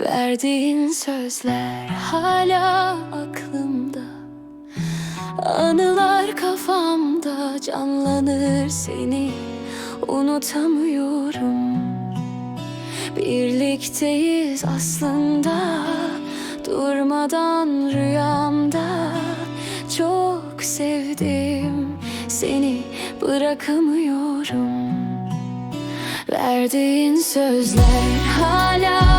Verdiğin sözler hala aklımda. Anılar kafamda canlanır seni. Unutamıyorum. Birlikteyiz aslında. Durmadan rüyamda Çok sevdim seni. Bırakamıyorum. Verdiğin sözler hala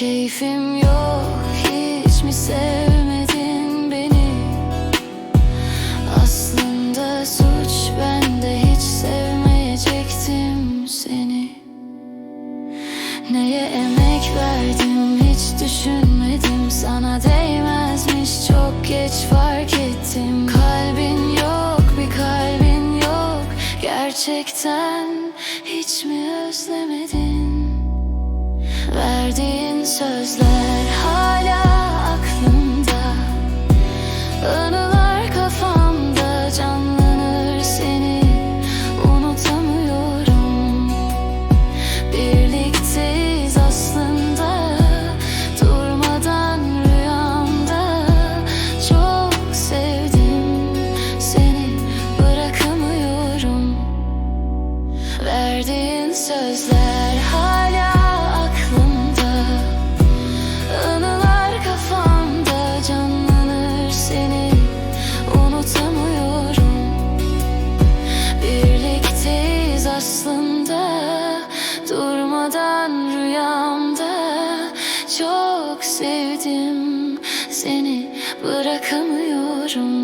Keyfim yok hiç mi sevmedin beni? Aslında suç bende hiç sevmeyecektim seni. Neye emek verdim hiç düşünmedim. Sana değmezmiş çok geç fark ettim. Kalbin yok bir kalbin yok. Gerçekten hiç mi özlemedin Sözler hala aklımda. Anılar kafamda canlanır seni unutamıyorum. Birlikteyiz aslında durmadan rüyamda. Çok sevdim seni bırakamıyorum. Verdiğin sözler hala change